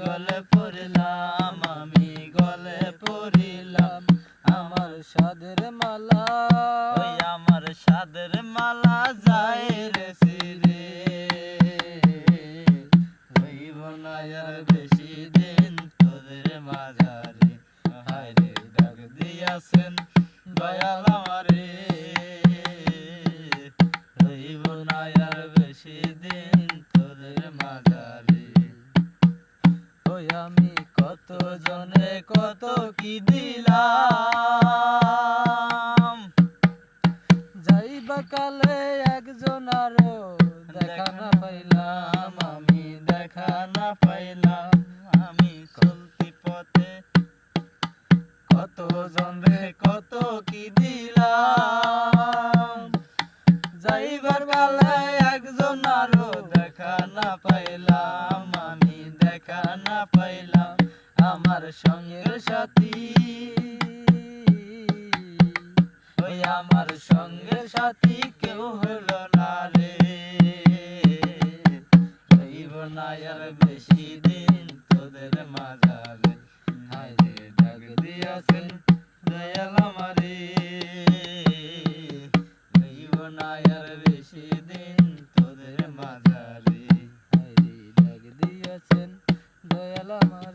গলে পড়লাম, আমি গলে পড়িলাম। আমার সাদের মালা, ওই আমার সাদের মালা যায় রে সিরে হইব না আর বেশি দিন তোদের মাঝারে। হায়রে ডাক দিয়াছেন, দয়াল আমারে। আমি কত জনে কত কি দিলাম? যাইবা কালে একজন আরও দেখা না পাইলাম, আমি দেখা না সঙ্গের সাথী। ওই আমার সঙ্গের সাথী কেউ হলো না রে। রইব না আর বেশি দিন তোদের মাঝারে হায় রে। ডাক দিয়াছেন দয়াল আমারে। রইব না আর বেশি দিন তোদের মাঝারে হায়রে ডাক দিয়াছেন দয়াল আমারে।